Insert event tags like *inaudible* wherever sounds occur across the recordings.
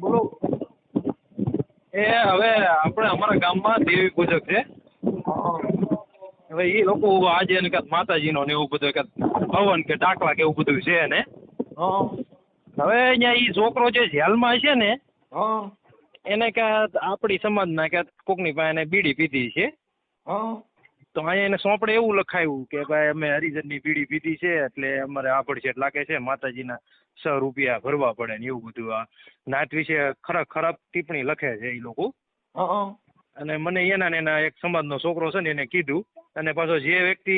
બોલો. એ હવે આપણે અમારા ગામમાં દેવી પૂજક છે. હવે એ લોકો આજે એને કાંઈક માતાજીનો ને એવું બધું કાંઈક હવન કે ડાકલા કે એવું બધું છે ને હવે અહીંયા એ છોકરો જે જેલમાં છે ને હા. એને કાંઈક આપણી સમાજના કે કોકની પાસે બીડી પીધી છે. હા. તો અહીંયા એને સોંપડે એવું લખાયું કે ભાઈ અમે હરિજનની બીડી પીધી છે એટલે અમારે આભડછેટ લાગે છે માતાજીના સ રૂપિયા ભરવા પડે ને એવું બધું આ નાત વિશે ખરા ખરાબ ટિપ્પણી લખે છે એ લોકો. અને મને એના ને એના એક સમાજનો છોકરો છે ને એને કીધું અને પાછો જે વ્યક્તિ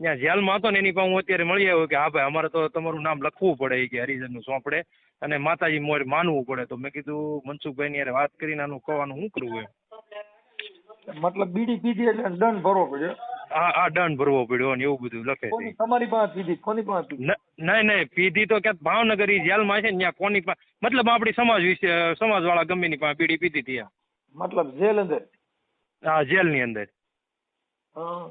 ત્યાં જેલમાં હતો ને એની પાસે હું અત્યારે મળી આવ્યો કે હા ભાઈ અમારે તો તમારું નામ લખવું પડે કે હરિજનનું સોંપડે અને માતાજી મોર માનવું પડે. તો મેં કીધું મનસુખભાઈની યાર વાત કરીને આનું કહેવાનું શું કરવું એમ? મતલબ બીડી પીધી એટલે દંડ ભરવો પડ્યો? આ આ દંડ ભરવો પડ્યો ને એવું બધું લખે છે. તમારી પાસે પીધી કોની પાસે પીધી? નહીં નહીં પીધી તો ક્યાંક ભાવનગર ઈ જેલમાં છે ને ત્યાં કોની પાસે મતલબ આપણી સમાજ વિશે સમાજ વાળા ગમે ની પાસે બીડી પીધી હતી મતલબ જેલ અંદર? આ જેલની અંદર. હા.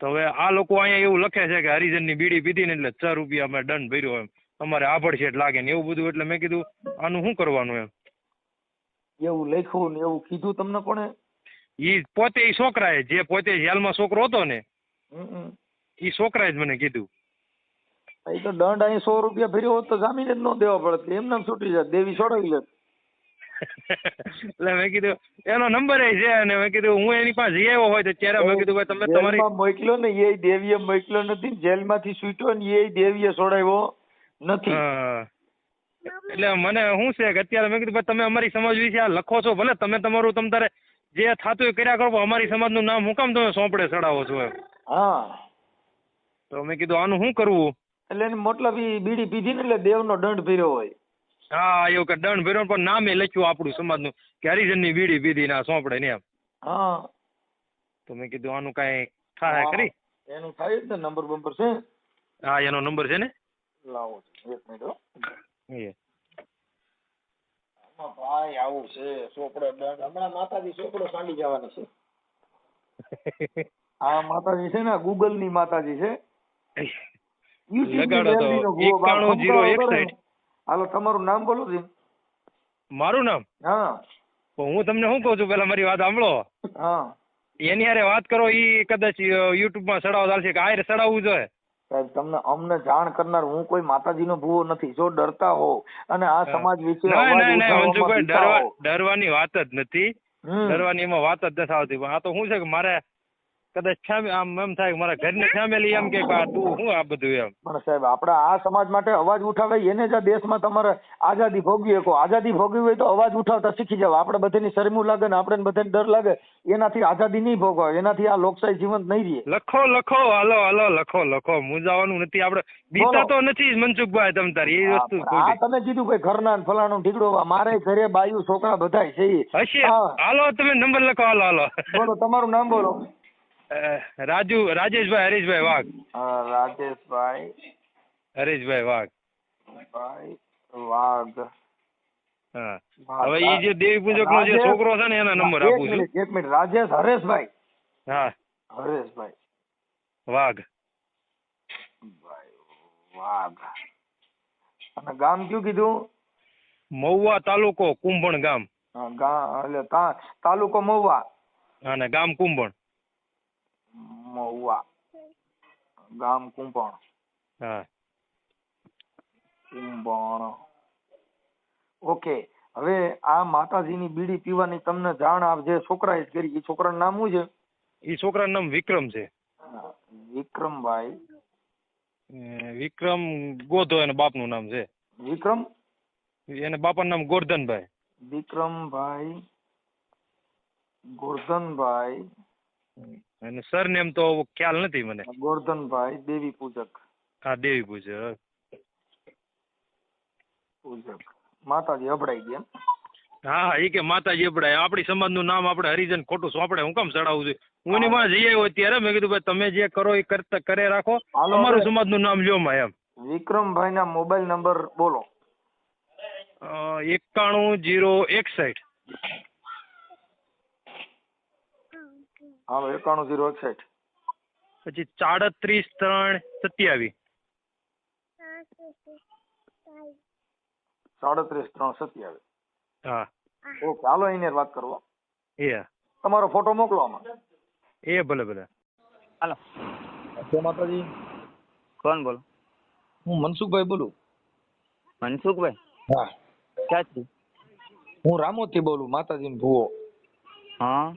તો હવે આ લોકો અહીંયા એવું લખે છે કે હરિજનની બીડી પીધી ને એટલે છ રૂપિયા અમે દંડ ભર્યો એમ. અમારે આભડછેટ લાગે ને એવું બધું એટલે મેં કીધું આનું શું કરવાનું એમ? એવું લખ્યું ને એવું કીધું તમને કોણે? ઈ પોતે ઈ છોકરાએ જે પોતે જેલમાં છોકરો હતો ને. ઈ છોકરાએ જ મને કીધું. એ તો દંડ અહીં સો રૂપિયા ફેર્યો હોત તો જામીન જ ન દેવા પડત એમ નામ છૂટી જાય દેવી છોડાવી લે *laughs* એટલે મેં કીધું એનો નંબર એ છે અને મેં કીધું હું એની પાસે જઈ આવ્યો હોય તો ત્યારે મેં કીધું ભાઈ તમે તમારી મોકલ્યો ને એ દેવીએ મોકલ્યો નથી જેલમાંથી છૂટ્યો ને એ દેવીએ છોડાવ્યો નથી. એટલે મને શું છે કે અત્યારે મેં કીધું ભાઈ તમે અમારી સમાજ વિશે આ લખો છો ભલે તમે તમારું તમ તારે જે થતું એ કર્યા કરો અમારી સમાજનું નામ હું કામ તમે સોંપડે ચડાવો છો એમ? હા. તો મેં કીધું આનું શું કરવું? એટલે એની મતલબ એ બીડી પીધી ને એટલે દેવનો દંડ ભર્યો હોય. હા એવું કે દંડ ભર્યો પણ નામે લખ્યું આપણું સમાજનું કે હરિજનની બીડી પીધી ના સોંપડે ને એમ. હા. તો મેં કીધું આનું કાંઈ થાય ખરી? એનું થાય જ ને નંબર બંબર છે હા એનો નંબર છે ને? લાવો એક મિનિટ હો. ભાઈ આવું છે ચોપડો હમણાં માતાજી ચોપડો સાંડી જવાની છે. *laughs* આ માતાજી છે ને ગૂગલની માતાજી છે. હાલો તમારું નામ બોલો છે મારું નામ? હા. તો હું તમને શું કહું છું? પેલા મારી વાત સાંભળો. હા. એની હારે વાત કરો ઈ કદાચ યુટ્યુબમાં ચડાવવા ચાલશે કે આયર ચડાવવું જોઈએ. સાહેબ તમને અમને જાણ કરનાર હું કોઈ માતાજીનો ભૂવો નથી. જો ડરતા હો અને આ સમાજ વિશે ડરવાની વાત જ નથી. ડરવાની એમાં વાત જ નથી આવતી. પણ આ તો શું છે કે મારે કદાચ આમ એમ થાય મારા ઘરની ફેમિલી એમ કે તું શું આ બધું એમ. પણ સાહેબ આપણે આ સમાજ માટે અવાજ ઉઠાવે એને જ દેશમાં તમારે આઝાદી ભોગવી શકો. આઝાદી ભોગવી હોય તો અવાજ ઉઠાવતા શીખી જાવ આપણે બધાની શરમું લાગે ને આપણે બધાને ડર લાગે. એનાથી આઝાદી નહીં ભોગવાય. એનાથી આ લોકશાહી જીવંત નહીં રહે. લખો લખો હાલો હાલો લખો લખો. મૂંઝાવાનું નથી. આપણે બીતા તો નથી મનસુખભાઈ તમ તારી. એ વસ્તુ આ તમે કીધું કે ઘરના ફલાણું ઢીકડો મારે ઘરે બાયું છોકરા બધાય છે હશે. હાલો તમે નંબર લખો. હાલો હાલો. બોલો તમારું નામ બોલો. રાજુ રાજેશભાઈ હરીશભાઈ વાઘ. હા, રાજેશભાઈ. હરીશભાઈ વાઘ. ભાઈ વાઘ. હા. હવે એ જે દેવી પૂજક નો જે છોકરો છે ને એના નંબર આપું છું. એક મિનિટ. રાજેશ હરેશભાઈ. હા. હરેશભાઈ. વાઘ. વાઘ. અને ગામ કયું કીધું? મહુવા તાલુકો કુંભણ ગામ. એટલે તા તાલુકો મહુવા. અને ગામ કુંભણ. મહુવા ગામ કુંપણ હા. કુંભણ. ઓકે હવે આ માતાજીની બીડી પીવાની તમને જાણ આપ જે છોકરાએ કરી એ છોકરાનું નામ શું છે? એ છોકરાનું નામ વિક્રમ છે. વિક્રમભાઈ. વિક્રમ ગોધો એના બાપનું નામ છે. વિક્રમ? એને બાપાનું નામ ગોરધનભાઈ. વિક્રમભાઈ ગોરધનભાઈ. અને સરનેમ તો ખ્યાલ નથી મને. ગોરધનભાઈ દેવી પૂજક. હા દેવી પૂજક. પૂજક. માતાજી અભડાઈ ગયા હા હા એ કે માતાજી અભડાય. આપણી સમાજનું નામ આપણે હરિજન ખોટું સોંપડે. હું કામ ચડાવું છું? હું એની માં જઈ આવ્યો ત્યારે મેં કીધું ભાઈ તમે જે કરો એ કરતા કરે રાખો. અમારું. સમાજનું નામ લ્યો માં એમ. વિક્રમભાઈ ના મોબાઈલ નંબર બોલો. એકાણું જીરો એકસઠ. હાલો એકાણું જીરો એકસઠ. પછી સાડત્રીસ ત્રણ સત્યાવીસ. સાડત્રીસ ત્રણ સત્યાવીસ. હા. ઓકે હાલો એને વાત કરવા એ તમારો ફોટો મોકલો આમાં. એ ભલે ભલે. હાલો. જય માતાજી. કોણ બોલો? હું મનસુખભાઈ બોલું. મનસુખભાઈ? હા. ક્યાંથી? હું રામોથી બોલું માતાજીનો ભુવો. હા.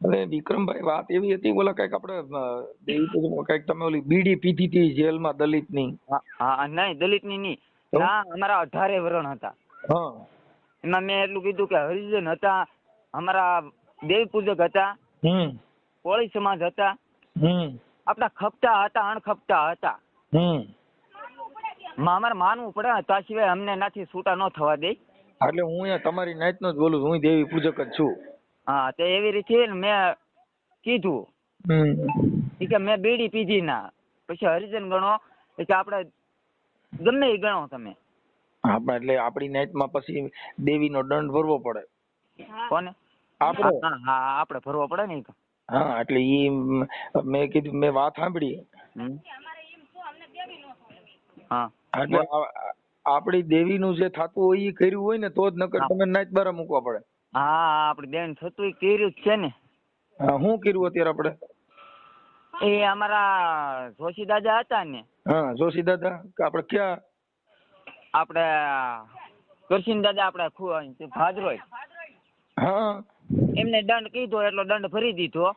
અરે વિક્રમભાઈ વાત એવી હતી બોલા કંઈક આપણે દેવી કંઈક તમે ઓલી બીડી પીધી હતી જેલમાં દલિતની હા નહીં દલિતની નહીં. ના અમારા અઢારે વરણ હતા. એમાં મેં એટલું કીધું કે હરિજન હતા અમારા દેવી પૂજક હતા કોળી સમાજ હતા. આપણા ખપતા હતા અણખપતા હતા. અમારે માનવું પડે ને તા સિવાય અમને નાથી છૂટા ન થવા દે. એટલે હું તમારી નાઈટનો જ બોલું છું હું દેવી પૂજક જ છું. હા તે એવી રીતે ને મેં કીધું. કે મેં બીડી પીધી ના. પછી હરિજન ગણો એટલે આપણે ગમે એ ગણો તમે. આપણે એટલે આપણી નાઈટમાં પછી દેવીનો દંડ ભરવો પડે. કોને? આપણે હા હા આપણે ભરવો પડે ને હા એટલે ઈ મેં કીધું મેં વાત સાંભળી. હમ. હા. એટલે આપણી દેવીનું જે થતું હોય એ કર્યું હોય ને તો જ નકર તમે નાઈટ બારા મૂકવા પડે. હા આપણે બેન થતું કર્યું જ છે ને. શું કર્યું અત્યારે આપણે? એ અમારા જોશી દાદા હતા ને. હા જોશી દાદા આપણે ક્યાં? આપણે કરશીન દાદા આપણે ભાદરોય. હા. એમને દંડ કીધો એટલો દંડ ભરી દીધો.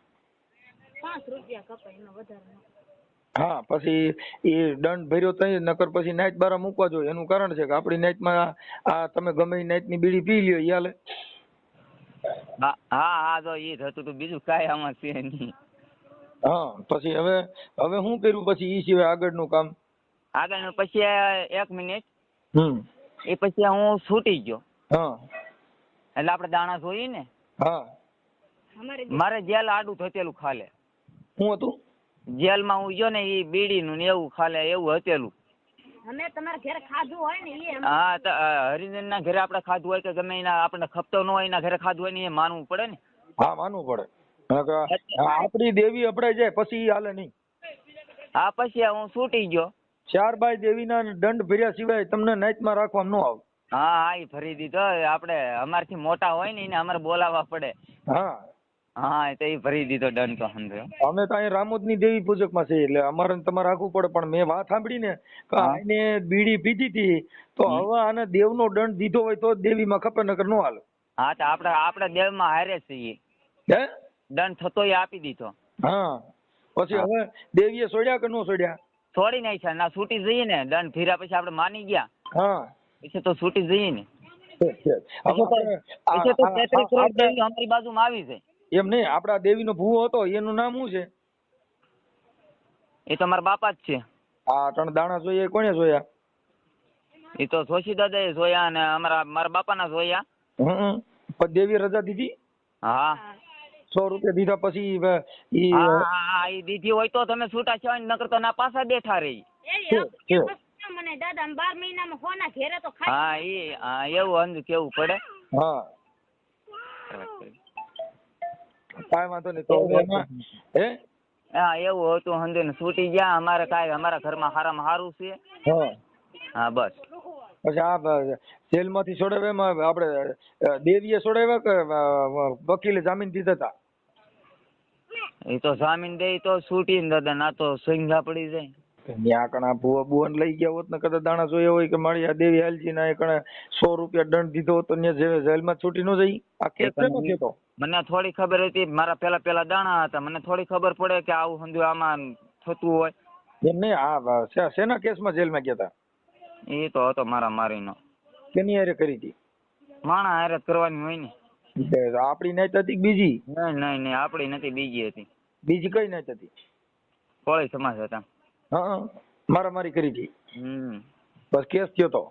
હા પછી એ દંડ ભર્યો તઈ નકર પછી નાઈટ બારા મૂકવા જોઈએ. એનું કારણ છે કે આપણી નાઈટમાં આ તમે ગમે એ નાઈટની બીડી પી લ્યો હાલે. હા હા હા તો એ જ હતું તો બીજું કાંઈ આમાં છે નહીં. હા પછી હવે હવે શું કર્યું પછી એ સિવાય આગળનું કામ? આગળ પછી એક મિનિટ. હમ. એ પછી હું છૂટી ગયો. હા. એટલે આપણે દાણા જોઈએ ને હા. મારે જેલ આડું થતેલું ખાલે. શું હતું? જેલમાં હું ગયો ને એ બીડીનું ને એવું ખાલે એવું હતેલું. અમે તમારા ઘરે ખાધું હોય ને એ હા તો હરિજન ના ઘરે આપણે ખાધું હોય કે ગમે એના આપણને ખપતો ન હોય એના ઘરે ખાધું હોય ને એ માનવું પડે ને. હા માનવું પડે. આપણી દેવી અપડાઈ જાય પછી હાલે નહીં. હા પછી હું છૂટી ગયો. ચારબાઈ દેવીના દંડ ભર્યા સિવાય તમને નાઈટમાં રાખવામાં ન આવે હા હા એ ફરી દીધો. આપણે અમારથી મોટા હોય ને એને અમારે બોલાવવા પડે. હા હા એ તો એ ભરી દીધો દંડ તો સમજો અમે તો અહીંયા રામોદની દેવી પૂજકમાં છીએ એટલે અમારે ને તમારે રાખવું પડે પણ મેં વાત સાંભળી ને કે આને બીડી પીધી હતી તો. હવે આને દેવનો દંડ દીધો હોય તો દેવી દેવીમાં ખપે નકર ન હાલે. હા તો આપણે આપણે દેવમાં હારે છીએ હે? દંડ થતો એ આપી દીધો. હા. પછી. હવે દેવીએ છોડ્યા કે ન છોડ્યા છોડી નાખ્યા ના છૂટી જઈએ ને દંડ ફીરા પછી આપણે માની ગયા. હા. પછી તો છૂટી જઈએ ને. દેવી અમારી બાજુમાં આવી જાય એમ નહીં આપડા દેવીનો ભૂવો હતો એનું નામ શું છે? એ તો મારા બાપા જ છે. આ ત્રણ દાણા જોઈએ કોને જોયા? એ તો જોશી દાદા એ જોયા અને અમારા મારા બાપાના જોયા. હમ પણ દેવી રજા દીધી? હા. સો રૂપિયા દીધા પછી એ દીધી હોય તો તમે છૂટા છો નકર તો ના પાછા બેઠા રહી. મને દાદા બાર મહિનામાં હોના ઘેરે તો હા એ હા એવું અંજ કેવું પડે? હા. કાંઈ વાંધો નહીં તો એમાં હે? હા એવું હતું સમજો ને છૂટી ગયા. અમારે કાંઈ અમારા ઘરમાં સારામાં સારું છે. હા. બસ. પછી આ જેલમાંથી છોડાવ્યા એમાં આપણે દેવીએ છોડાવ્યા કે વકીલે જામીન દીધા હતા? એ તો જામીન દે તો છૂટી ને દાદા ના તો સંઘા પડી જાય ત્યાં કણા ભુવા બુવાને લઈ ગયા હોત ને કદાચ દાણા જોયા હોય કે મારી આ દેવી હાલજી ના કણે સો રૂપિયા દંડ દીધો હોત તો ત્યાં જે- જેલમાં છૂટી ન જઈ. આ કેસ કેનો મને થોડી ખબર હતી. મારા પેલા પેલા દાણા હતા. મને થોડી ખબર પડે કે આવું સમજો આમાં થતું હોય. એમ નહીં આ શેના કેસમાં જેલમાં ગયા હતા એ તો હતો મારા મારીનો. કેની હારે કરી હતી? માણા હારે કરવાની હોય ને. આપડી આપણી હતી બીજી? નહીં નહીં નહીં આપડી નથી બીજી હતી. બીજી કઈ નાઈટ હતી કોળી સમાજ હતા. હા મારામારી કરી હતી. બસ કેસ થયો તો?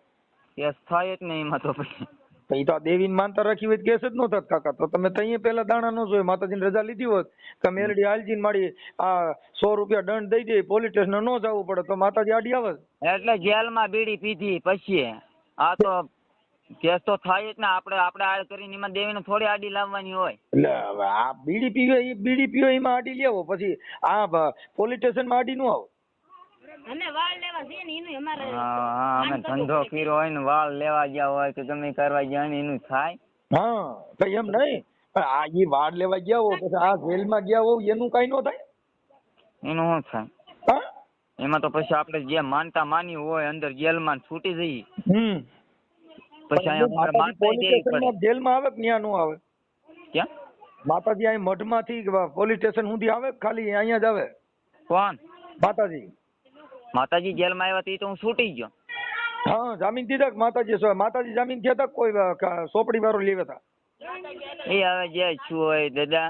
કેસ થાય જ નહીં એમાં તો પછી. તો તો આ દેવીને માનતા રાખી હોય કેસ જ નો થાત કાકા. તો તમે તઈએ પેલા દાણા નો જોઈ માતાજીની રજા લીધી હોત. કે મેલડી હાલજીને મારી આ સો રૂપિયા દંડ દઈ દે પોલીસ સ્ટેશન ન જવું પડે તો માતાજી આડી આવે એટલે જેલમાં બીડી પીધી પછી. આ તો કેસ તો થાય જ ને આપણે આપણે આ કરીને એમાં દેવીને થોડી આડી લાવવાની હોય. એટલે હવે આ બીડી પીવે એ બીડી પીવે એમાં આડી લેવો પછી આ પોલીસ સ્ટેશનમાં આડી નો આવો અમે વાળ લેવા જઈએ ને એનું અમારે હા હા અમે ધંધો કર્યો હોય ને વાળ લેવા ગયા હોય કે ગમે કરવા ગયા ને એનું થાય. હા તો એમ નહીં. પણ આ ઈ વાડ લેવા ગયા હો પછી આ જેલમાં ગયા હો એનું કઈ નો થાય? એનું શું થાય? એમાં તો પછી આપણે જે માનતા માની હોય અંદર જેલમાં છૂટી જઈએ. હમ. પછી અહીંયા માનતા દેવી પડે જેલમાં આવે કે ત્યાં નો આવે? ક્યાં? માતાજી અહીં મઢમાંથી પોલીસ સ્ટેશન સુધી આવે ખાલી અહીંયા જ આવે? કોણ? માતાજી. માતાજી જેલમાં આવ્યા તી તો હું છૂટી ગયો. હા જામીન દીધા કે માતાજી માતાજી જામીન થયા કોઈ સોપડી વાળો લેવા હતા એ હવે જે છું હોય દાદા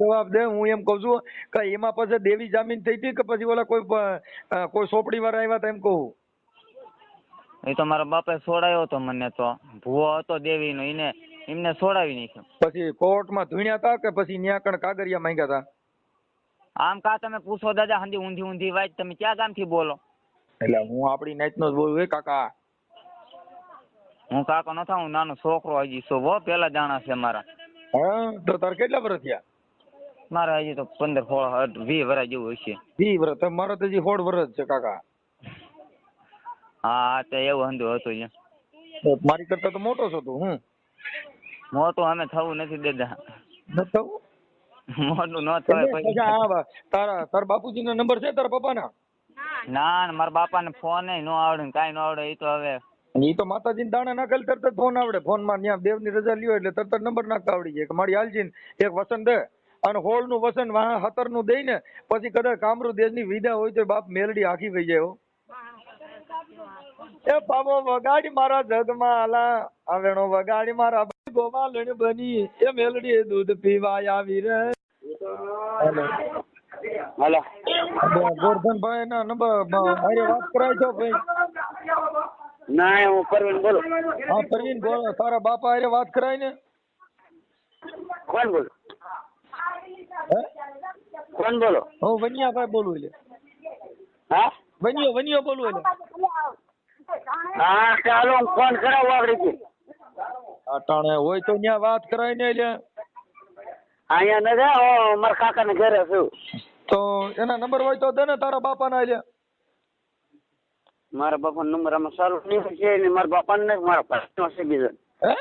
જવાબ દે હું એમ કઉ છું કે એમાં પછી દેવી જામીન થઈ હતી કે પછી ઓલા કોઈ કોઈ સોપડી વાળા આવ્યા હતા એમ કહું? એ તો મારા બાપે છોડાયો હતો મને તો. ભૂવો હતો દેવીનો એને એમને છોડાવી નાખ્યો. પછી કોર્ટમાં ધૂણ્યા તા કે પછી ન્યા કણ કાગરિયા માંગ્યા તા? આમ કા તમે પૂછો દાદા હંધી ઊંધી ઊંધી વાત તમે ક્યાં ગામથી બોલો? એટલે હું આપણી નાઈટનો જ બોલું હે કાકા. હું કાકો ન હું નાનો છોકરો હજી છો હો પેલા જાણા છે મારા. હા તો તાર કેટલા વર્ષ થયા? મારા હજી તો પંદર સોળ વીસ વર્ષ જેવું હશે વી વર્ષ મારો તો હજી સોળ વર્ષ છે કાકા. હા તો એવું હંધું હતું મારી કરતા તો મોટો છો તું હું મોટો અમે થવું નથી દેતા ન થવું? *laughs* મોટું ન થાય તારા તારા બાપુજીનો નંબર છે તારા પપ્પા ના ના મારા બાપાને ફોન નો આવડે ને નો આવડે એ તો હવે એ તો માતાજીને દાણા નાખેલ તરત જ ફોન આવડે. ફોનમાં ત્યાં દેવની રજા લ્યો એટલે તરત જ નંબર નાખતા આવડી જાય. કે મારી હાલજી એક વસન દે અને હોળનું વસન વાહ હતરનું દઈ ને પછી કદાચ કામરૂ દેશની વિદા હોય તો બાપ મેલડી આખી થઈ જાય એ પાવો વગાડી મારા જગમાલા આવેણો વગાડી મારા ગોવાલણ બની. એ મેલડી દૂધ પીવા આવી રે. હેલો. ગોરધનભાઈ ના નંબર મારી વાત કરાય છો ભાઈ? ના હું પરવીન બોલો. હા પરવીન બોલો. તારા બાપા હારે વાત કરાય ને? કોણ બોલો? કોણ બોલો? હું વનિયાભાઈ બોલું એટલે. હા? વનિયો વનિયો બોલું એટલે. હા ચાલો ફોન કરાવું આગળ અટાણે હોય તો ત્યાં વાત કરાય ને એટલે અહીંયા નથી હું મારા કાકાને ઘરે છું. તો એના નંબર હોય તો દે ને તારા બાપાના એટલે મારા બાપા નંબર આમાં સારું નહીં છે ને મારા બાપા ને મારા ભાઈ નો છે બીજો હે?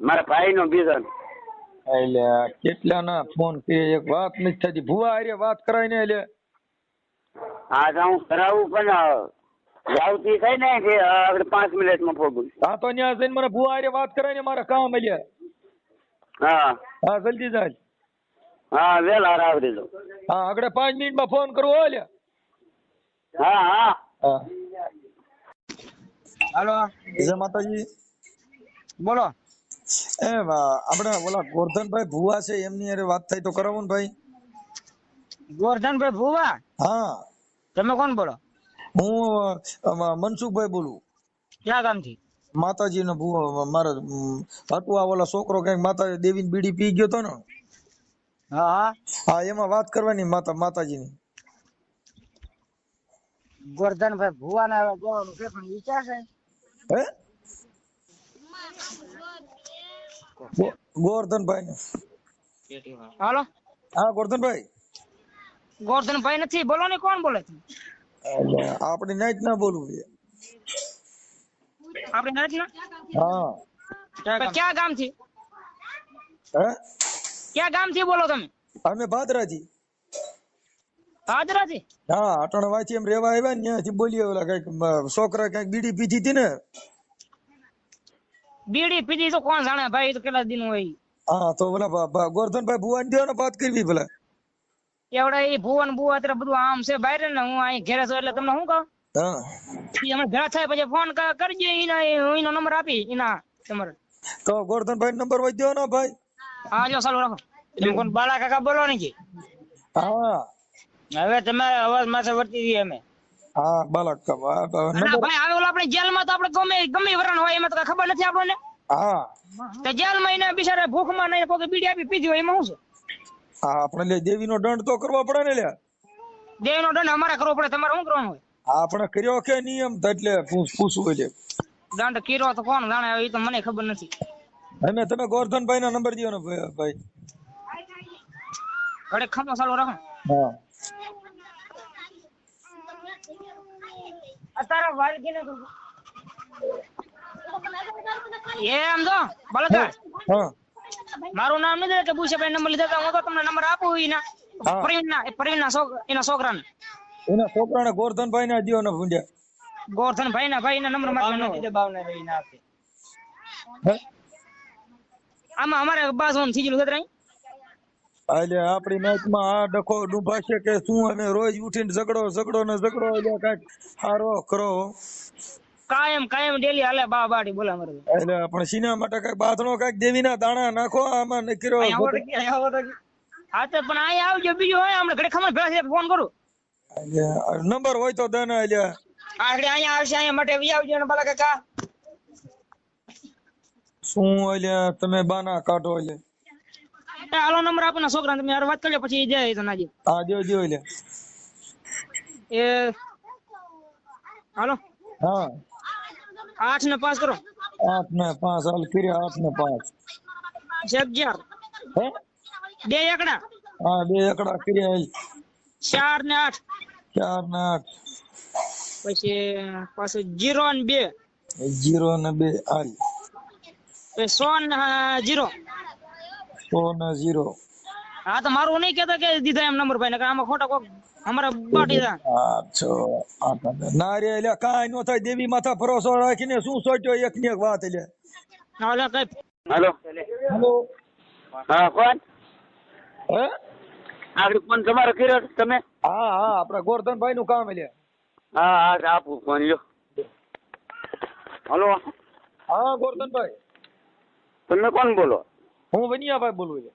મારા ભાઈનો બીજો એટલે કેટલા ના ફોન કરે એક વાત નથી થતી. ભુવા હારે વાત કરાય ને એટલે હા તો હું કરાવું પણ જાવતી થાય ને કે આગળ પાંચ મિનિટમાં પહોંચું હા તો ત્યાં જઈને મને ભુવા હારે વાત કરાય ને મારા કામ એટલે હા. હા જલ્દી જાય. હા વેલા આવડી દો હા આગળ પાંચ મિનિટમાં ફોન કરવો હોય હા હા. હા. હાલો. જય માતાજી. બોલો. એ વા- આપણે ઓલા ગોરધનભાઈ ભુવા છે એમની અરે વાત થાય તો કરાવું ને ભાઈ. ગોરધનભાઈ ભુવા? હા. તમે કોણ બોલો? હું મનસુખભાઈ બોલું. ક્યાં ગામથી? માતાજી નો મારો હતું આ ઓલા છોકરો કંઈક માતા દેવીની બીડી પી ગયો તો ને? હા હા. એમાં વાત કરવાની માતા માતાજીની. ગોરધનભાઈ ભુવા ના જવાનું છે પણ વિચાર છે હે? ગોરધનભાઈ ને હાલો. હા ગોરધનભાઈ. ગોરધનભાઈ નથી બોલો ને કોણ બોલે છે? આપણે નાઈટ ના બોલવું છે આપણે નથી ના હા. ક્યાં ગામ? થી હે? ક્યાં ગામથી બોલો તમે? અમે ભાદરાજી. ભાદરાજી? હા અટણ વાંચી એમ રેવા આવ્યા ને ત્યાંથી બોલીએ ઓલા કંઈક છોકરા કંઈક બીડી પીધી હતી ને. બીડી પીધી તો કોણ જાણે? ભાઈ તો કેટલા દિન હોય? હા તો ઓલા ભા- ગોરધનભાઈ ભુવા ને ને વાત કરવી પેલા એવડા એ ભુવન બુવા અત્યારે બધું આમ છે બહાર ને હું અહીં ઘેરે છું એટલે તમને શું કહું? હા. ઈ અમે ઘરે થાય પછી ફોન કરજો એના એનો નંબર આપી એના તમારે. તો ગોરધનભાઈ નંબર હોય દો ને ભાઈ? હા જો ચાલુ રાખો. તમે કોણ બાળા કાકા બોલો ને કે? હા. હવે તમારે અવાજ માથે વર્તી દઈએ અમે. હા ના નંબર ભાઈ હવે ઓલા આપણે જેલમાં તો આપણે ગમે ગમે વરણ હોય એમાં તો ખબર નથી આપણને. હા. તો જેલમાં એને બિચારા ભૂખમાં નહીં કોઈ બીડી આપી પીધી હોય એમાં શું છે? હા આપણે લે દેવીનો દંડ તો કરવો પડે ને લે દેવીનો દંડ અમારે કરવો પડે તમારે શું કરવાનું હોય? આપણે કર્યો કે નિયમ એટલે પૂછવું એટલે દંડ કર્યો તો કોણ જાણે એ તો મને ખબર નથી. અને તમે ગોરધનભાઈ નો નંબર દયો ને ભાઈ. ઘરે ખમો ચાલુ રાખો. હા. અત્યારે વાલકી ને એ આમ તો બોલો હા. મારું નામ નથી કે ભૂષાભાઈ નંબર લીધા હું તો તમને નંબર આપું એના પ્રવીણ ના એ પ્રવીણના છોક- એના છોકરાને એના છોકરાને ગોરધનભાઈ ના દિયો ને ભૂંડ્યા. ગોરધન ભાઈ ના ભાઈ ના નંબર મારે હે? આમાં અમારે બાજુ થઈ ગયેલું છે ત્રણ. એટલે આપણી મેચમાં આ ડખો ડૂંભાશે કે શું અને રોજ ઉઠીને ઝઘડો ઝઘડો ને ઝઘડો એટલે કાંઈક હારો કરો કાયમ કાયમ ડેલી હાલે બા બાડી બોલા મરે એટલે પણ સીના માટે કઈ બાથણો કંઈક દેવીના દાણા નાખો આમાં નકરો. હા તો પણ આય આવજો બીજું હોય હમણાં ઘડી ખમણ ભેળા છે ફોન કરું. નંબર હોય તો દે એટલે આ ઘડી અહીંયા આવશે અહીંયા માટે વી આવજો ને ભલા કાકા. શું એટલે તમે બાના કાઢો એટલે એ હાલો નંબર આપો ને છોકરાને તમે વાત કરજો પછી જાય તો નાજી હા જો જો એટલે એ હાલો. હા. આઠ ને પાંચ કરો. આઠ ને પાંચ હાલ કર્યા આઠ ને પાંચ. અગિયાર? હે? બે એકડા? હા બે એકડા કર્યા. ચાર ને આઠ? ચાર ને આઠ. પછી પાછું જીરો ને બે. જીરો ને બે હાલ. સો ને જીરો. સો ને જીરો. હા તો મારું નહીં કેતા કે દીધા એમ નંબર ભાઈ ને આમાં ખોટા કોક અમારા બાટી દા આઠ છ આઠ ને રે એટલે કાઈ નો થાય દેવી માથા ભરોસો રાખીને શું સોચ્યો એક ની એક વાત એટલે હાલો કઈ હાલો. હાલો. હા કોણ? હે? આગળ ફોન તમારો કર્યો તમે? હા હા આપડા ગોરધનભાઈ નું કામ એટલે હા હા આપું ફોન લ્યો. હાલો. હા ગોરધનભાઈ. તમે કોણ બોલો? હું વનિયાભાઈ બોલું છું.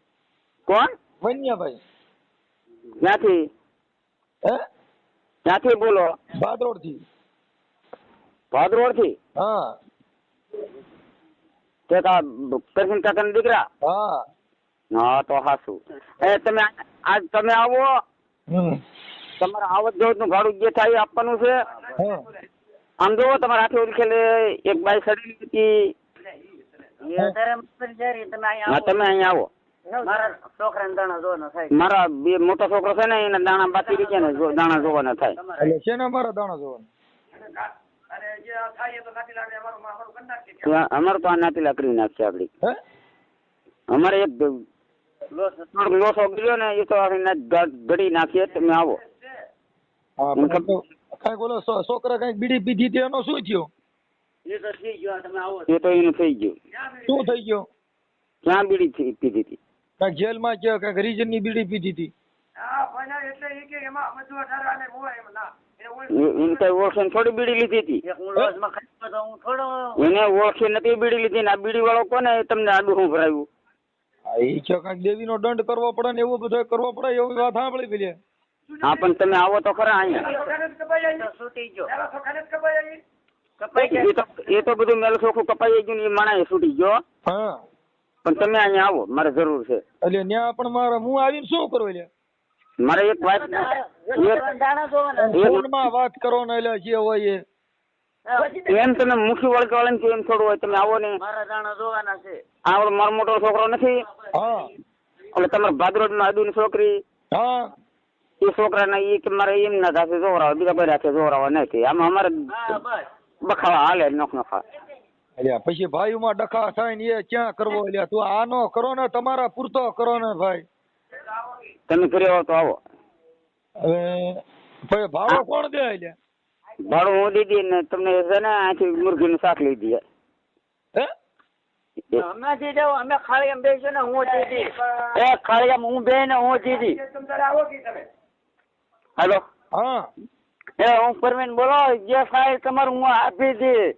કોણ? વનિયાભાઈ. ક્યાંથી હે? ક્યાંથી બોલો? ભાદરોડથી ભાદરોડથી હા. તે કા કરશન કાકાના દીકરા? હા. હા તો હાસુ. એ તમે આજ તમે આવો. તમારે આવત જવતનું ભાડું જે થાય આપવાનું છે. આમ જોવો તમારે હાથે ઓળખેલે એક બાઈ સડી હતી હા તમે અહીંયા આવો. મારા બે મોટો છોકરો છે ને એના દાણા બાકી રહી ગયા ને દાણા જોવાના થાય. એટલે શેના મારા દાણા જોવાના? અમારે તો આ નાતી લાકડી નાખશે આપડી. અમારે એક લોસો ગયો ને એ તો ઘડી નાખીએ તમે આવો. હા પણ તો કાંઈક સો- છોકરા કઈ બીડી પીધી તે એનો શું થયો? એ તો એનું થઈ ગયું. શું થઈ ગયો? ક્યાં બીડી પીધી હતી? કાંઈક જેલમાં કે કાંઈક હરિજનની બીડી પીધી હતી. એ- એને ઓળખે થોડી બીડી લીધી હતી. એને ઓળખી નથી બીડી લીધી આ બીડી વાળો કોને તમને આડું હું ભરાયું? એ છે કાંઈક દેવીનો દંડ કરવો પડે ને એવું બધું કરવો પડે એવી વાત સાંભળી પેલી. હા પણ તમે આવો તો ખરા અહીંયા. એ તો બધું મેલ ચોખ્ખું કપાઈ ગયું ને એ માણા છૂટી ગયો. હા. પણ તમે અહીંયા આવો મારે જરૂર છે. એટલે ન્યા પણ મારે હું આવીને શું કરું એટલે? મારે એક વાત ફોનમાં વાત કરો ને એટલે જે હોય એ. એમ તમે મુખી વળકે વાળાને કે એમ થોડું હોય તમે આવો ને. આવડો મારો મોટો છોકરો નથી. હા. એટલે તમારા ભાદરોડમાં અદુની છોકરી. હા. એ છોકરાને એ કે મારે એમ ના થશે જોરાવા બીજા કોઈ રાખે જોરાવા નથી. આમાં અમારે બખાવા હાલે નોખ નોખા એટલે પછી ભાઈઓમાં ડખા થાય ને એ ક્યાં કરવો અલ્યા? તું આનો કરો ને તમારા પૂરતો કરો ને ભાઈ. તમે કરી આવો તો આવો. હવે ભાઈ ભાડો કોણ દે અલ્યા? ભાડું હું દીધી ને તમને છે ને અહીંથી મુરઘીનું શાક લઈ દઈએ. હે? એ. ખાળિયામાં હું બે ને હું દીધી હેલો. હા. એ હું પરમીન બોલો જે થાય તમારું હું આપી દી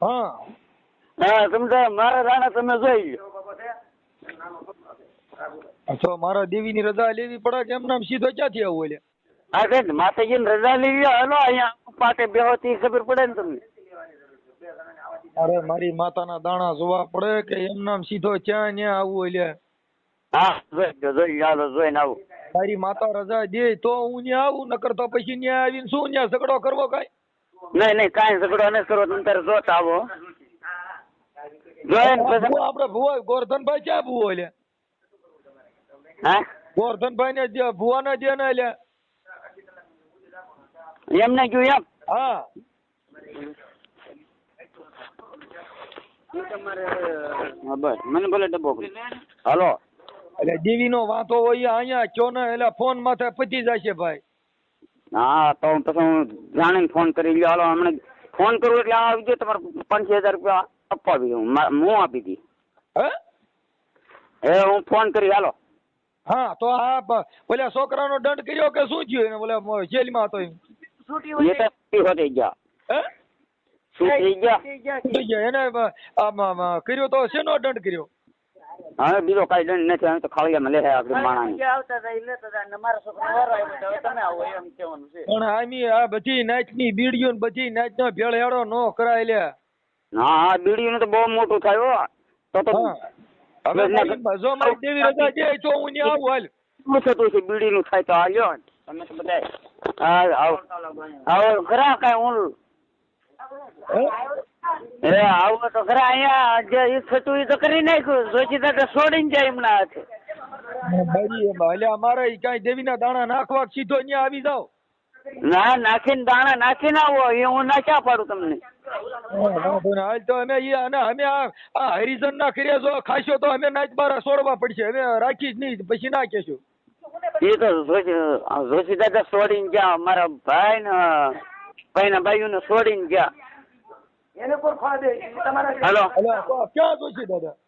હા. હા સમજા મારા રાણા તમે જોઈ તો મારા દેવીની રજા લેવી પડે કે એમ નામ સીધો ક્યાંથી આવું એટલે? હા કે માતાજીને રજા લેવી હાલો અહીંયા પાટે બેહો તી ખબર પડે ને તમને. અરે મારી માતાના દાણા જોવા પડે કે એમ નામ સીધો ક્યાં ન્યા આવું એટલે? હા જોઈ જોઈ હાલો જોઈને આવું. મારી માતા રજા દે તો હું ન્યા આવું નકર તો પછી ન્યા આવીને શું ન્યા ઝઘડો કરવો કાંઈ? નહીં નહીં કાંઈ ઝઘડો નથી કરવો તમે તારે જોતા આવો. આપડે ભુવા ગોરધનભાઈ ક્યાં ભુવો લે? હા? ગોરધનભાઈ ને જે ભુવા ને જે ને લે. એમને કયું એમ? હા. બસ મને ભલે ડબ્બો હાલો. એટલે ડીવી નો વાંધો હોય અહીંયા કયો ને એટલે ફોન માથે પચી જશે ભાઈ. હા તો પછી હું જાણીને ફોન કરી લ્યો. હાલો હમણાં ફોન કરું એટલે આવી ગયો તમારે પાંચ હજાર રૂપિયા આપવા આવી હું હું આપી દી. હે? એ હું ફોન કરી હાલો. હા તો આ પેલા ઓલા છોકરાનો દંડ કર્યો કે શું થયું? એને બોલે મ- જેલમાં હતો એમ. એ તો છૂટી હોતી ગયા. હે? છૂટી ગયા. એને કર્યો તો શેનો દંડ કર્યો? હવે બીજો કઈ દંડ નથી અમે તો ખાલી લે આપણે માણાની. પણ આમી આ બધી નાચની બીડીઓ ને બધી નાચનો ભેળેડો નો કરાય લે હા હા બીડીઓ તો બહુ મોટું થાય હો. તો તો હવે જો મારી દેવી રજા છે તો હું ને આવું હાલ. શું થતું છે બીડીનું થાય તો હાલ્યો તમે તો બધા હા આવો. આવો ખરા કાંઈ હે? એ આવો તો ખરા અહીંયા જે ઈ થતું ઈ તો કરી નાખ્યું. જોશીદા તો છોડીને જાય એમના હાથે. બારી એટલે અમારે કાંઈ દેવીના દાણા નાખવા સીધો અહીંયા આવી જાવ ના નાખીને દાણા નાખીને આવો. એ હું નાખ્યા પાડું તમને. હાલ તો અમે ઈ અને અમે આ હરિજન ના કર્યા જો ખાશો તો અમે નાચ બારા છોડવા પડશે. અમે રાખી જ નહીં પછી ના એ તો જોશી દાદા છોડીને ગયા. મારા ભાઈ ને સોડી ને છોડીને ગયા. હેલો. પર તો ક્યાં હેલો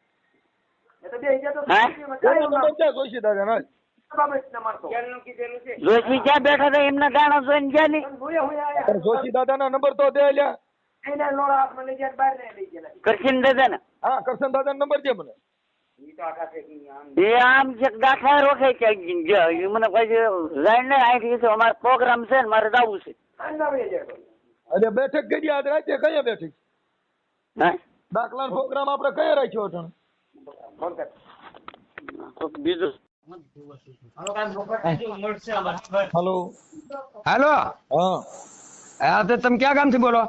હેલો એનો ક્યાં જોશી દાદા ના જોશી ક્યાં બેઠા હતા એમના જોઈને ગયા ને નંબર તો દે લ્યા. કરશીને દાદા ને હા કરશન દાદા નંબર દે મને. એ આમ છે ગાંઠા રોકે. એ મને પછી જાણ ને અહીંથી અમારો પ્રોગ્રામ છે ને મારે જવું છે. એટલે બેઠક કરી આજ રાતે કયા બેઠક? હે? દાખલા પ્રોગ્રામ આપણે કયા રાખ્યો હતો? હેલો બીજું હલો? હાલો હા. હા તો તમે ક્યાં ગામથી બોલો?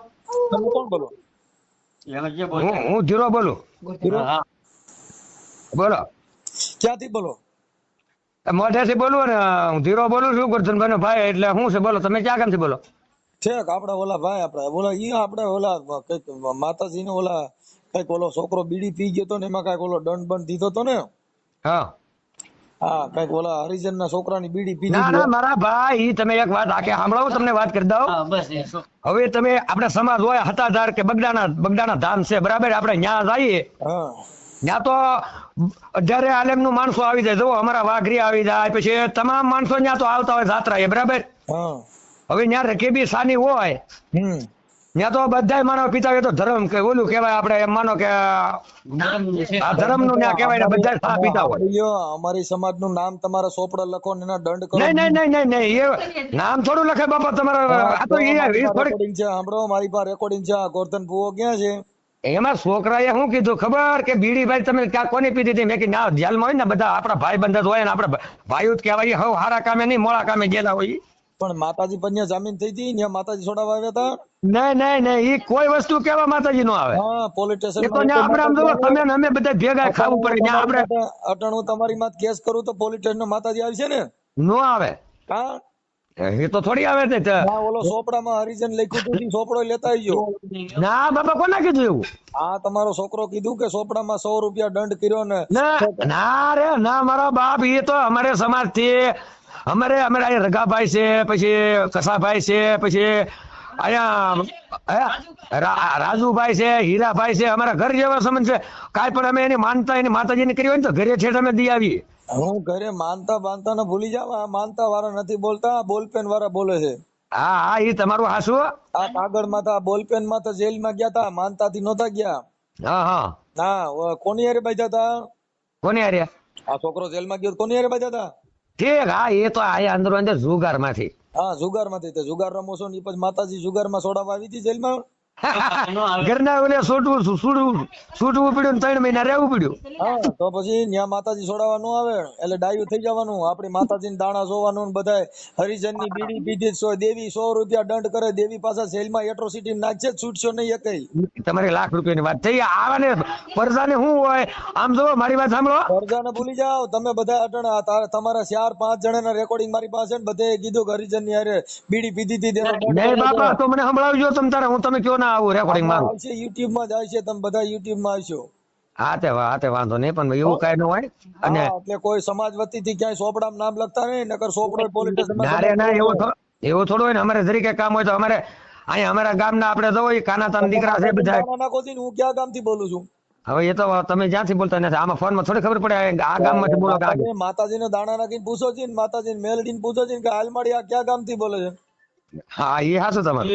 તમે કોણ બોલો? હું હું ધીરો બોલું? બોલો. ક્યાંથી બોલો? મોઢેથી બોલું ને હું ધીરો બોલું છું ગોરધનભાઈ ભાઈ એટલે શું છે બોલો તમે ક્યાં ગામથી બોલો? ઠેક આપડા ઓલા ભાઈ આપડા ઓલા ઈ આપડે ઓલા કંઈક માતાજી ને ઓલા કંઈક ઓલો છોકરો બીડી પી ગયો તો ને એમાં કંઈક ઓલો દંડ બંધ દીધો તો ને? હા. હા કંઈક ઓલા હરિજન ના છોકરાની બીડી પી ના ના મારા ભાઈ ઈ તમે એક વાત આખે સાંભળો તમને વાત કરી દઉં. હવે તમે આપડે સમાજ હોય હતાધાર કે બગડાના બગડાના ધામ છે બરાબર? આપણે ન્યા જઈએ. હા. ત્યાં તો અઢારે આલેમનું માણસો આવી જાય. જો અમારા વાઘરી આવી જાય પછી તમામ માણસો ત્યાં તો આવતા હોય જાત્રા એ બરાબર? હા. હવે ત્યાં રકેબી સાની હોય. ત્યાં તો બધા માનવ પિતા તો ધર્મ કે ઓલું કેવાય આપણે એમ માનો કે આ ધર્મનું ત્યાં કેવાય ને બધા સા પિતા હોય. અમારી સમાજનું નામ તમારા સોપડા લખો ને એના દંડ કરો. નહીં નહીં નહીં નહીં નહીં એ નામ થોડું લખે બાપા તમારે આ તો એ રેકોર્ડિંગ છે સાંભળો મારી પાસે રેકોર્ડિંગ છે ગોર્ધન ગોરધન ભુવો ક્યાં છે? એમાં છોકરાએ શું કીધું ખબર કે બીડી ભાઈ તમે ક્યાં કોની પીધી હતી? મેં કીધું ના જેલમાં હોય ને બધા આપણા ભાઈ બંધ હોય ને આપણા ભાઈઓ જ કહેવાય હવે હારા કામે નહીં મોડા કામે ગયેલા હોય પણ માતાજી પર જામીન થઈ હતી ત્યાં માતાજી છોડાવવા આવ્યા હતા? નહીં નહીં નહીં એ કોઈ વસ્તુ કેવા માતાજી નો આવે. હા પોલીસ સ્ટેશન તો આપણે આમ જોવો તમે અમે બધા ભેગા ખાવું પડે ત્યાં આપણે અટણ હું તમારી માથે કેસ કરું તો પોલીસ સ્ટેશન માતાજી આવશે ને? નો આવે. હા એ તો થોડી આવે છે તે. ના ઓલો સોપડામાં હરિજન લખ્યું હતું સોપડો લેતા આવ્યો ના બાપા કોને કીધું એવું? આ તમારો છોકરો કીધું કે સોપડામાં સો રૂપિયા દંડ કર્યો ના. ના રે ના મારો બાપ એ તો અમારે સમાજથી અમારે અમારે અહીંયા રઘાભાઈ છે પછી કસાભાઈ છે પછી અહીંયા રાજુભાઈ છે હીરાભાઈ છે અમારા ઘર જેવા સંબંધ છે. કાંઈ પણ અમે એની માનતા એની માતાજીની કરી હોય ને તો ઘરે છેડ અમે દી આવીએ. હું ઘરે માનતા બાંધતા ને ભૂલી જાવ માનતા વાળા નથી બોલતા બોલપેન વાળા બોલે છે. હા હા એ તમારું હાસુ આ કાગળમાં તા બોલપેનમાં તો જેલમાં ગયા તા માનતા થી નતા ગયા. હા હા. ના કોની હારે બાજા તા કોની હારે? આ છોકરો જેલમાં ગયો કોની હારે બાજા તા ઠીક હા, એ તો આયા અંદર અંદર જુગારમાંથી હા જુગારમાંથી જુગાર રમો છો ને એ પછી માતાજી જુગારમાં છોડાવવા આવી હતી જેલમાં? *laughs* ઘરના ઓલે છૂટવું છૂટવું છૂટવું પડ્યું ત્રણ મહિના રહેવું પડ્યું. હા તો પછી ન્યા માતાજી છોડાવવા ન આવે. એટલે ડાયું થઈ જવાનું. આપણી માતાજીને દાણા સોવાનું ને બધાય. હરિજનની બીડી પીધી સો દેવી સો રૂપિયા દંડ કરે. દેવી પાસે જેલમાં એટ્રોસિટી નાખશે છૂટશો નહીં એકઈ તમારી લાખ રૂપિયાની વાત થઈ. આવાને પરસાને શું હોય? આમ જો મારી વાત સાંભળો. ફરજાને ભૂલી જાઓ. તમે બધા અટણ. તમારા ચાર પાંચ જણાના રેકોર્ડિંગ મારી પાસે ને બધે કીધું કે હરિજનની અરે બીડી પીધી હતી નહીં બાપા તો મને સંભળાવજો તમે તારે. હું તમે કયો ના આવું રેકોર્ડિંગ મારું. આવશે YouTube માં જ આવશે તમે બધા YouTube માં આવશો. હા તે હા તે વાંધો નહીં પણ એવું કઈ ન હોય. અને એટલે કોઈ સમાજ વતી થી ક્યાંય સોપડામાં નામ લખતા નહીં નકર સોપડો પોલીસ ના રે ના એવું થો- એવું થોડું હોય ને અમારે જરીકે કામ હોય તો અમારે અહીંયા અમારા ગામના આપણે તો હોય કાનાતાના દીકરા છે બધા. ને, હું ક્યાં ગામથી બોલું છું? હવે એ તો તમે જ્યાંથી બોલતા નથી આમાં ફોનમાં થોડી ખબર પડે આ ગામમાંથી બોલો કે. માતાજીને- માતાજીને દાણા નાખીને પૂછો છે ને માતાજીને મેલડીને પૂછો છે ને કે હાલમાળી આ ક્યાં ગામથી બોલે છે? હા એ હાસો તમારું.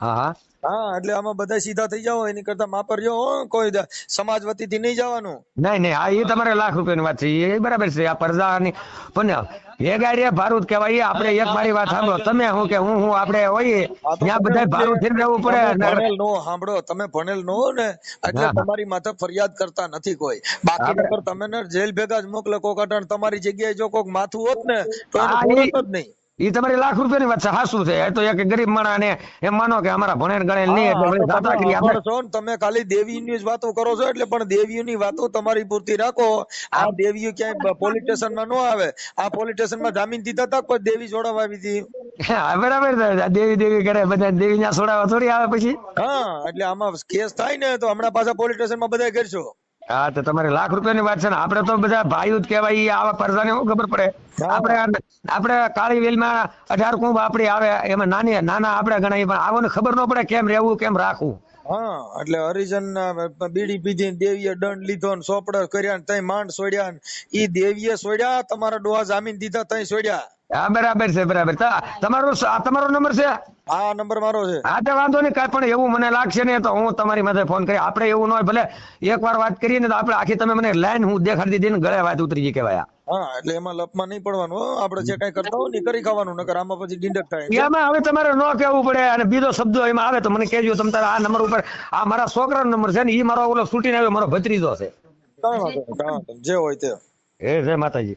હા હા. હા એટલે આમાં બધા સીધા થઈ જાવ એની કરતા માપર જો કોઈ સમાજ વતી થી નહીં જવાનું. નહીં નહીં આ એ તમારે લાખ રૂપિયાની વાત છે એ બરાબર છે આ પરદાની પણ એ રે ભારૂત કહેવાય આપણે એક મારી વાત સાંભળો તમે હું કે હું હું આપણે હોઈએ ત્યાં બધા ભારૂત થઈને રહેવું પડે ભણેલ નો સાંભળો તમે ભણેલ નો ને એટલે. તમારી માથે ફરિયાદ કરતા નથી કોઈ. બાકી નકર તમે ને જેલ ભેગા જ મોકલે કોકાટણ તમારી જગ્યાએ જો કોક માથું હોત ને તો એને જ નહીં. એ તમારી લાખ રૂપિયાની વાત છે હાસું છે. તો એક ગરીબ માણા ને એમ માનો કે અમારા ભણે ગણેલ નહીં એટલે વળી તો આપણે છો ને, તમે ખાલી દેવીની જ વાતો કરો છો એટલે પણ દેવીઓની વાતો તમારી પૂરતી રાખો. આ દેવીઓ ક્યાંય પોલીસ સ્ટેશનમાં ન આવે. આ પોલીસ સ્ટેશનમાં જામીન દીધા તક કોઈ દેવી જોડાવા આવી હતી? હા, બરાબર દેવી દેવી કરે બધા દેવી ના છોડાવવા થોડી આવે પછી. હા એટલે આમાં કેસ થાય ને તો હમણાં પાછા પોલીસ સ્ટેશનમાં બધા કરશો. હા તો તમારે લાખ રૂપિયાની વાત છે ને. આપણે તો બધા ભાઈઓ જ કહેવાય આવા પરદાને શું ખબર પડે. આપણે આપણે કાળી વેલમાં અઢાર કુંભ આપણી આવે એમાં નાની નાના આપણે ગણાય પણ આવું ખબર ન પડે કેમ રહેવું કેમ રાખવું. હા એટલે હરિજન ના બીડી પીધી દેવીએ દંડ લીધો ને સોપડા કર્યા ને તઈ માંડ સોડ્યા ને ઈ દેવીએ સોડ્યા તમારા ડોહા જામીન દીધા તઈ સોડ્યા. હા બરાબર છે બરાબર. તમારો તમારો નંબર છે? હા નંબર મારો છે. હા તો વાંધો નહીં કાંઈ પણ એવું મને લાગશે ને તો હું તમારી માથે ફોન કરી આપણે એવું ન હોય ભલે એકવાર વાત કરીએ ને તો આપણે આખી તમે મને લાઈન હું દેખાડી દીધી ને ગળે વાત ઉતરી ગઈ કહેવાય. હા એટલે એમાં લપમાં નહીં પડવાનું આપણે જે કઈ કરતા હોય ને કરી ખાવાનું નકર આમાં પછી ડીંડક થાય. એમાં હવે તમારે ન કહેવું પડે અને બીજો શબ્દ એમાં આવે તો મને કહેજો તમે તારા આ નંબર ઉપર આ મારા છોકરાનો નંબર છે ને એ મારો ઓલો છૂટીને આવ્યો મારો ભત્રીજો છે. જે હોય તે. એ જય માતાજી.